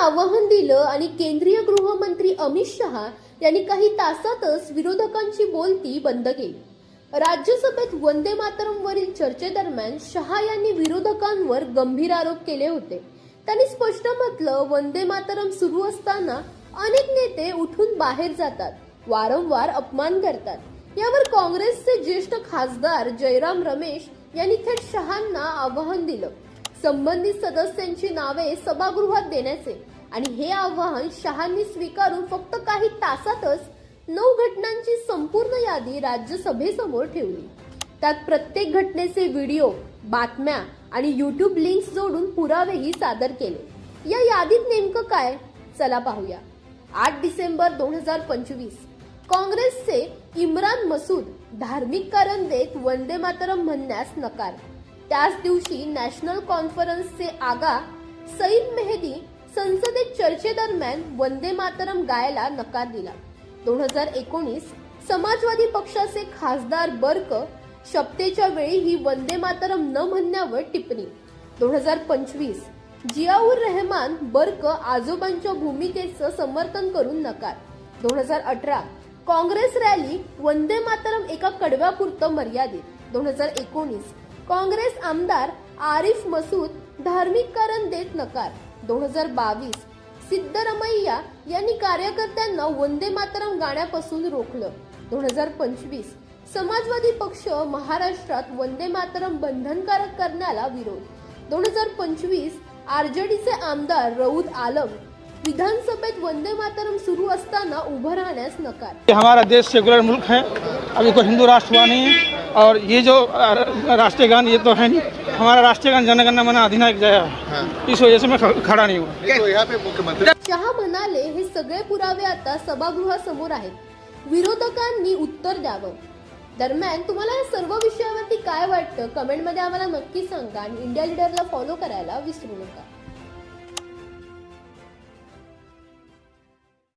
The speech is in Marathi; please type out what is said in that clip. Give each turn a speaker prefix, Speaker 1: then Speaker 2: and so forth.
Speaker 1: आवाहन दिलं आणि केंद्रीय गृहमंत्री अमित शहा यांनी काही तासातच विरोधकांची बोलती बंद केली. राज्यसभेत वंदे मातरमवरील चर्चेदरम्यान शहा यांनी विरोधकांवर गंभीर आरोप केले होते. त्यांनी स्पष्ट म्हटलं वंदे मातरम सुरू असताना अनेक नेते उठून बाहेर जातात वारंवार अपमान करतात. यावर काँग्रेसचे ज्येष्ठ खासदार जयराम रमेश यांनी थेट शहांना आवाहन दिलं. संबंधित सदस्यांची नावे सभागृहात देण्याचे. आणि हे आव्हान शहांनी स्वीकारून फक्त काही तासातच नऊ घटनांची संपूर्ण यादी राज्यसभेसमोर ठेवली. त्यात प्रत्येक घटनेचे व्हिडिओ बातम्या आणि युट्यूब लिंक्स जोडून पुरावेही सादर केले. या यादीत नेमकं काय? चला पाहूया. आठ डिसेंबर दोन हजार पंचवीस. काँग्रेसचे इम्रान मसूद धार्मिक कारण देत वंदे मातरम म्हणण्यास नकार. त्याच दिवशी नॅशनल कॉन्फरन्सचे आगा सईद मेहदी संसदेत चर्चेदरम्यान वंदे मातरम गायला नकार दिला. दोन हजार एकोणीस समाजवादी पक्षाचे खासदार बर्क शपथेच्या वेळी ही वंदे मातरम न म्हणण्यावर टिप्पणी. दोन हजार पंचवीस जियाउर रहमान बर्क आजोबांच्या भूमिकेचं समर्थन करून नकार. दोन हजार अठरा काँग्रेस रॅली वंदे मातरम एका कडव्यापुरतं मर्यादित. दोन हजार एकोणीस काँग्रेस आमदार आरिफ मसूद धार्मिक कारण देत नकार. दोन हजार बावीस सिद्धरमैया यांनी कार्यकर्त्यांना वंदे मातरम गाण्यापासून रोखलं. दोन हजार पंचवीस समाजवादी पक्ष महाराष्ट्रात वंदे मातरम बंधनकारक करण्याला विरोध. दोन हजार पंचवीस आरजेडीचे आमदार रऊद आलम विधानसभेत वंदे मातरम सुरू असताना उभं राहण्यास नकार.
Speaker 2: हमारा देश सेक्युलर मुल्क है अभी को हिंदू राष्ट्र हुआ नहीं है। और ये जो राष्ट्रीय गान ये तो है नहीं। हमारा राष्ट्रीय गान जनगणना मना अधिनायक जया। है। इस वजह से मैं खड़ा नहीं हुआ
Speaker 3: तो यहाँ पे मुख्यमंत्री
Speaker 1: शहा म्हणाले हे सगळे पुरावे आता सभागृहासमोर आहेत. विरोधकांनी उत्तर द्यावं. दरम्यान तुम्हाला या सर्व विषयावरती काय वाटतं? कमेंटमध्ये आम्हाला नक्की सांगा आणि इंडिया लीडरला फॉलो करायला विसरू नका.